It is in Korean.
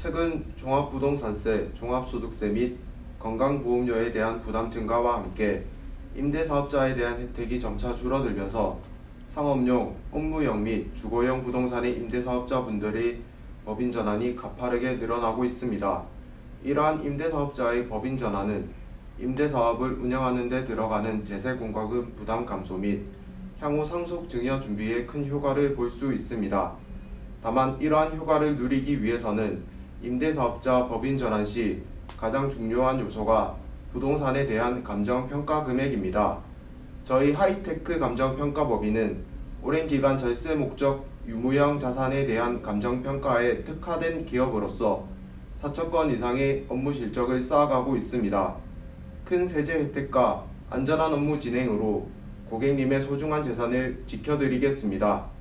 최근 종합부동산세, 종합소득세 및 건강보험료에 대한 부담 증가와 함께 임대사업자에 대한 혜택이 점차 줄어들면서 상업용, 업무용 및 주거용 부동산의 임대사업자분들의 법인 전환이 가파르게 늘어나고 있습니다. 이러한 임대사업자의 법인 전환은 임대사업을 운영하는 데 들어가는 제세공과금 부담 감소 및 향후 상속 증여 준비에 큰 효과를 볼 수 있습니다. 다만 이러한 효과를 누리기 위해서는 임대사업자 법인 전환 시 가장 중요한 요소가 부동산에 대한 감정평가 금액입니다. 저희 하이테크 감정평가법인은 오랜 기간 절세 목적 유무형 자산에 대한 감정평가에 특화된 기업으로서 4천 건 이상의 업무 실적을 쌓아가고 있습니다. 큰 세제 혜택과 안전한 업무 진행으로 고객님의 소중한 재산을 지켜드리겠습니다.